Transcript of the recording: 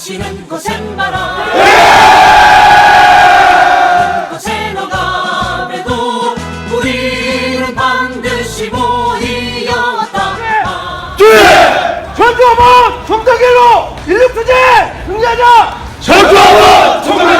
넘치는 고생 많아 곳에 너가 매도 우리는 반드시 모이었다. 전투하마 정상길로 인력투쟁 승리하자! 전투하마 총괄로 일리스에